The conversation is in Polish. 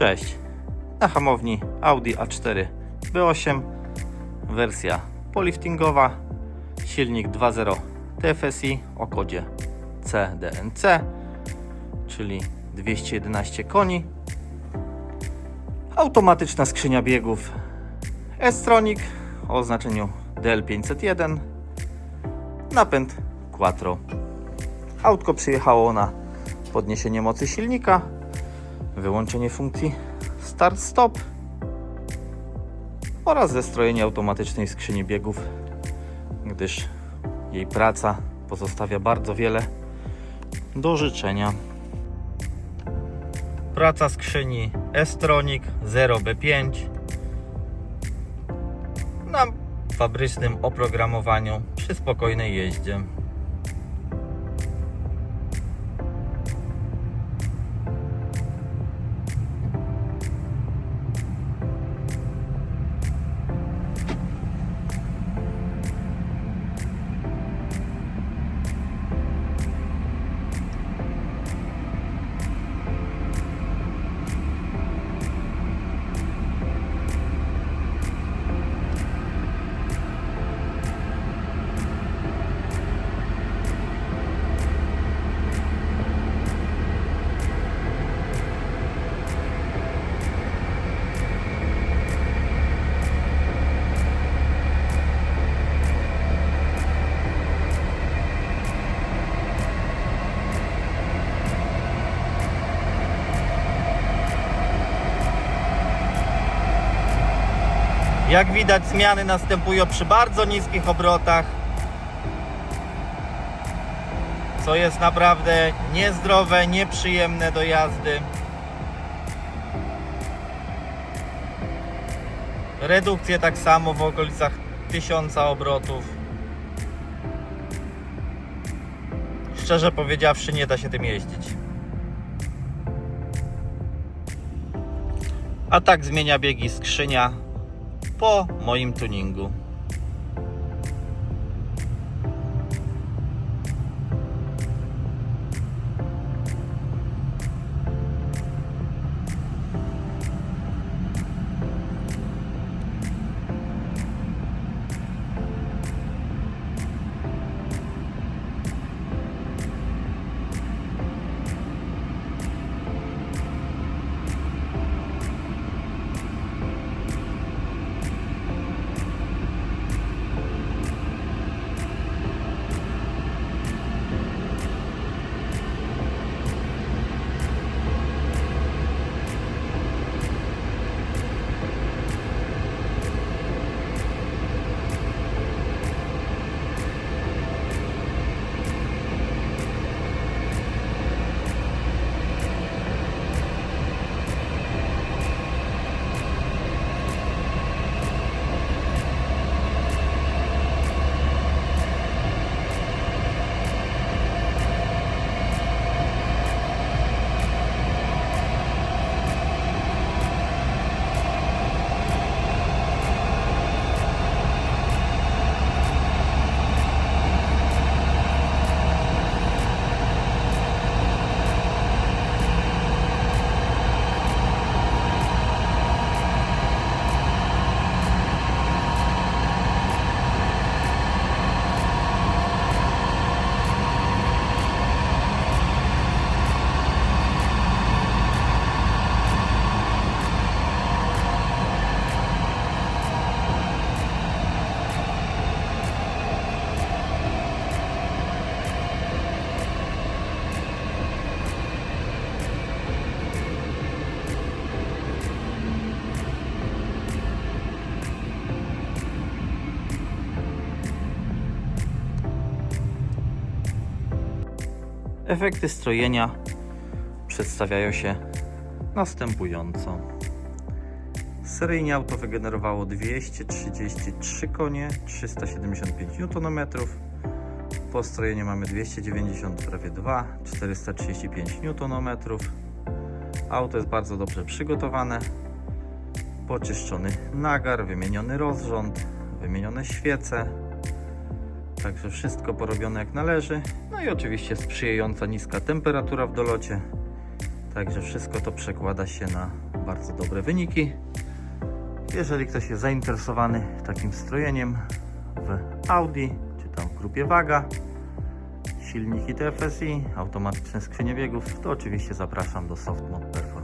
Cześć. Na hamowni Audi A4 B8 wersja poliftingowa, silnik 2.0 TFSI o kodzie CDNC, czyli 211 koni. Automatyczna skrzynia biegów S-Tronic o oznaczeniu DL501. Napęd Quattro. Autko przyjechało na podniesienie mocy silnika, wyłączenie funkcji start-stop oraz zestrojenie automatycznej skrzyni biegów, gdyż jej praca pozostawia bardzo wiele do życzenia. Praca skrzyni S-Tronic 0B5 na fabrycznym oprogramowaniu przy spokojnej jeździe. Jak widać zmiany następują przy bardzo niskich obrotach. Co jest naprawdę niezdrowe, nieprzyjemne do jazdy. Redukcje tak samo w okolicach 1000 obrotów. Szczerze powiedziawszy, nie da się tym jeździć. A tak zmienia biegi skrzynia po moim tuningu. Efekty strojenia przedstawiają się następująco. Seryjnie auto wygenerowało 233 konie, 375 Nm. Po strojeniu mamy 290 prawie 2, 435 Nm. Auto jest bardzo dobrze przygotowane. Poczyszczony nagar, wymieniony rozrząd, wymienione świece, Także wszystko porobione jak należy. No i oczywiście sprzyjająca niska temperatura w dolocie. Także wszystko to przekłada się na bardzo dobre wyniki. Jeżeli ktoś jest zainteresowany takim strojeniem w Audi, czy tam w grupie Waga, silniki TFSI, automatyczne skrzynie biegów, to oczywiście zapraszam do Softmod Performance.